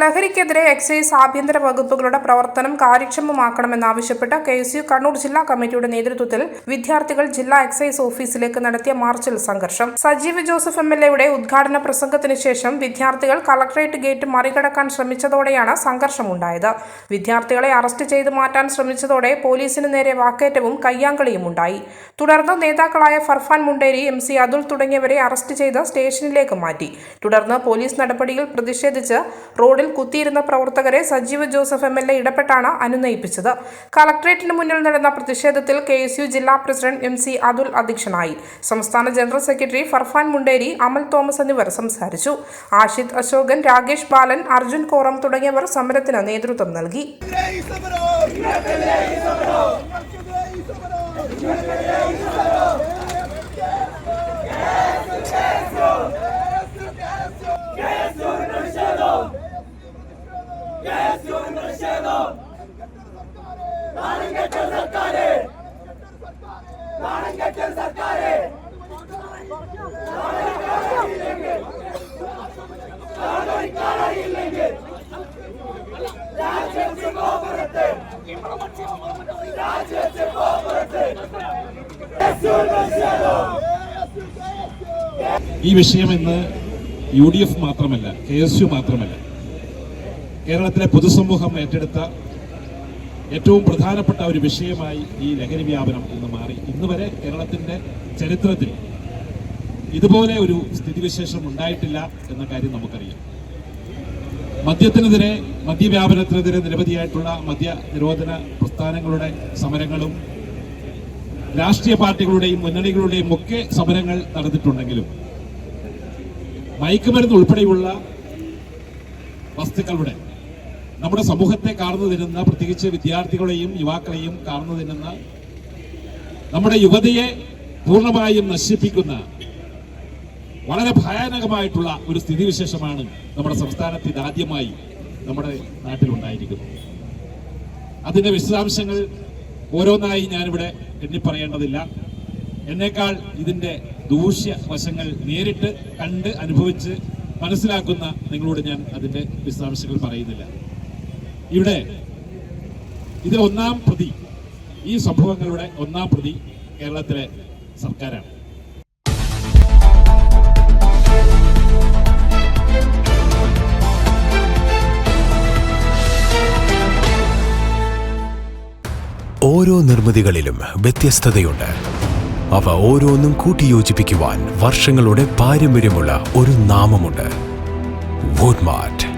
ലഹരിക്കെതിരെ എക്സൈസ് ആഭ്യന്തര വകുപ്പുകളുടെ പ്രവർത്തനം കാര്യക്ഷമമാക്കണമെന്നാവശ്യപ്പെട്ട് കെ എസ് യു കണ്ണൂർ ജില്ലാ കമ്മിറ്റിയുടെ നേതൃത്വത്തിൽ വിദ്യാർത്ഥികൾ ജില്ലാ എക്സൈസ് ഓഫീസിലേക്ക് നടത്തിയ മാർച്ചിൽ സംഘർഷം. സജീവ് ജോസഫ് എം എൽ എയുടെ ഉദ്ഘാടന പ്രസംഗത്തിന് ശേഷം വിദ്യാർത്ഥികൾ കളക്ടറേറ്റ് ഗേറ്റ് മറികടക്കാൻ ശ്രമിച്ചതോടെയാണ് സംഘർഷമുണ്ടായത്. വിദ്യാർത്ഥികളെ അറസ്റ്റ് ചെയ്ത് മാറ്റാൻ ശ്രമിച്ചതോടെ പോലീസിന് നേരെ വാക്കേറ്റവും കയ്യാങ്കളിയും ഉണ്ടായി തുടർന്ന് നേതാക്കളായ ഫർഫാൻ മുണ്ടേരി എം സി അതുൽ തുടങ്ങിയവരെ അറസ്റ്റ് ചെയ്ത് സ്റ്റേഷനിലേക്ക് മാറ്റി. തുടർന്ന് പോലീസ് നടപടിയിൽ പ്രതിഷേധിച്ച് റോഡിൽ കുത്തിയിരുന്ന പ്രവർത്തകരെ Sajeev Joseph M L A ഇടപെട്ടാണ് അനുനയിപ്പിച്ചത് കളക്ട്രേറ്റിന് മുന്നിൽ നടന്ന പ്രതിഷേധത്തിൽ കെ എസ് യു ജില്ലാ പ്രസിഡന്റ് എം സി അതുൽ അധ്യക്ഷനായി സംസ്ഥാന ജനറൽ സെക്രട്ടറി ഫർഫാൻ മുണ്ടേരി അമൽ തോമസ് എന്നിവർ സംസാരിച്ചു ആഷിദ് അശോകൻ രാകേഷ് ബാലൻ അർജുൻ കോറം തുടങ്ങിയവർ സമരത്തിന് നേതൃത്വം നൽകി ഈ വിഷയം ഇന്ന് യു ഡി എഫ് മാത്രമല്ല കെ എസ് യു മാത്രമല്ല കേരളത്തിലെ പൊതുസമൂഹം ഏറ്റെടുത്ത ഏറ്റവും പ്രധാനപ്പെട്ട ഒരു വിഷയമായി ഈ ലഹരി വ്യാപനം ഇന്ന് മാറി. ഇന്ന് വരെ കേരളത്തിന്റെ ചരിത്രത്തിൽ ഇതുപോലെ ഒരു സ്ഥിതിവിശേഷം ഉണ്ടായിട്ടില്ല എന്ന കാര്യം നമുക്കറിയാം. മദ്യത്തിനെതിരെ മദ്യവ്യാപനത്തിനെതിരെ നിരവധിയായിട്ടുള്ള മദ്യ നിരോധന പ്രസ്ഥാനങ്ങളുടെ സമരങ്ങളും രാഷ്ട്രീയ പാർട്ടികളുടെയും മുന്നണികളുടെയും ഒക്കെ സമരങ്ങൾ നടന്നിട്ടുണ്ടെങ്കിലും മയക്കുമരുന്ന് ഉൾപ്പെടെയുള്ള വസ്തുക്കളുടെ നമ്മുടെ സമൂഹത്തെ കാർന്നു തരുന്ന പ്രത്യേകിച്ച് വിദ്യാർത്ഥികളെയും യുവാക്കളെയും കാർന്നു തിന്നുന്ന നമ്മുടെ യുവതിയെ പൂർണമായും നശിപ്പിക്കുന്ന വളരെ ഭയാനകമായിട്ടുള്ള ഒരു സ്ഥിതിവിശേഷമാണ് നമ്മുടെ സംസ്ഥാനത്ത് ഇതാദ്യമായി നമ്മുടെ നാട്ടിലുണ്ടായിരിക്കുന്നത്. അതിന്റെ വിശദാംശങ്ങൾ ഓരോന്നായി ഞാനിവിടെ എണ്ണിപ്പറയേണ്ടതില്ല. എന്നേക്കാൾ ഇതിന്റെ ദൂഷ്യ വശങ്ങൾ നേരിട്ട് കണ്ട് അനുഭവിച്ച് മനസ്സിലാക്കുന്ന നിങ്ങളോട് ഞാൻ അതിന്റെ വിശദാംശങ്ങൾ പറയുന്നില്ല. ഇവിടെ ഇതിൽ ഒന്നാം പ്രതി. ഈ സംഭവങ്ങളുടെ ഒന്നാം പ്രതി കേരളത്തിലെ സർക്കാരാണ്. ഓരോ നിർമ്മിതികളിലും വ്യത്യസ്തതയുണ്ട്. അവ ഓരോന്നും കൂട്ടിയോജിപ്പിക്കുവാൻ വർഷങ്ങളുടെ പാരമ്പര്യമുള്ള ഒരു നാമമുണ്ട്. Woodmart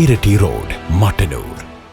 ഇരട്ടി റോഡ് മട്ടന്നൂർ.